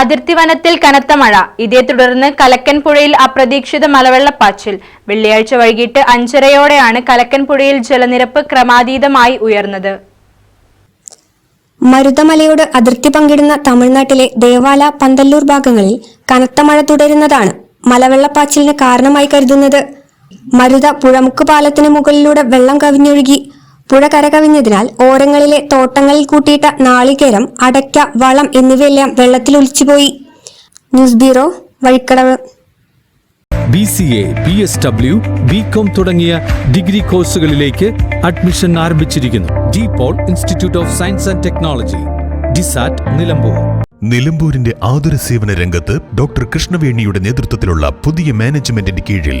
അതിർത്തി വനത്തിൽ കനത്ത മഴ. ഇതേ തുടർന്ന് കലക്കൻപുഴയിൽ അപ്രതീക്ഷിത മലവെള്ളപ്പാച്ചിൽ. വെള്ളിയാഴ്ച വൈകിട്ട് അഞ്ചരയോടെയാണ് കലക്കൻപുഴയിൽ ജലനിരപ്പ് ക്രമാതീതമായി ഉയർന്നത്. മരുതമലയോട് അതിർത്തി പങ്കിടുന്ന തമിഴ്നാട്ടിലെ ദേവാല പന്തല്ലൂർ ഭാഗങ്ങളിൽ കനത്ത മഴ തുടരുന്നതാണ് മലവെള്ളപ്പാച്ചിലിന് കാരണമായി കരുതുന്നത്. മരുത പുഴമുക്ക് പാലത്തിന് മുകളിലൂടെ വെള്ളം കവിഞ്ഞൊഴുകി പുഴ കരകവിഞ്ഞതിനാൽ ഓരങ്ങളിലെ തോട്ടങ്ങളിൽ കൂട്ടിയിട്ട നാളികേരം അടയ്ക്ക വളം എന്നിവയെല്ലാം വെള്ളത്തിൽ ഒലിച്ചുപോയി. News bureau Vazhikkadavu. B C A B S W B com തുടങ്ങിയ ഡിഗ്രി കോഴ്സുകളിലേക്ക് അഡ്മിഷൻ ആരംഭിച്ചിരിക്കുന്നു. De Paul institute of science and technology DiSAT Nilambur. നിലമ്പൂരിന്റെ ആതുര സേവന രംഗത്ത് ഡോക്ടർ കൃഷ്ണവേണിയുടെ നേതൃത്വത്തിലുള്ള പുതിയ മാനേജ്മെന്റിന്റെ കീഴിൽ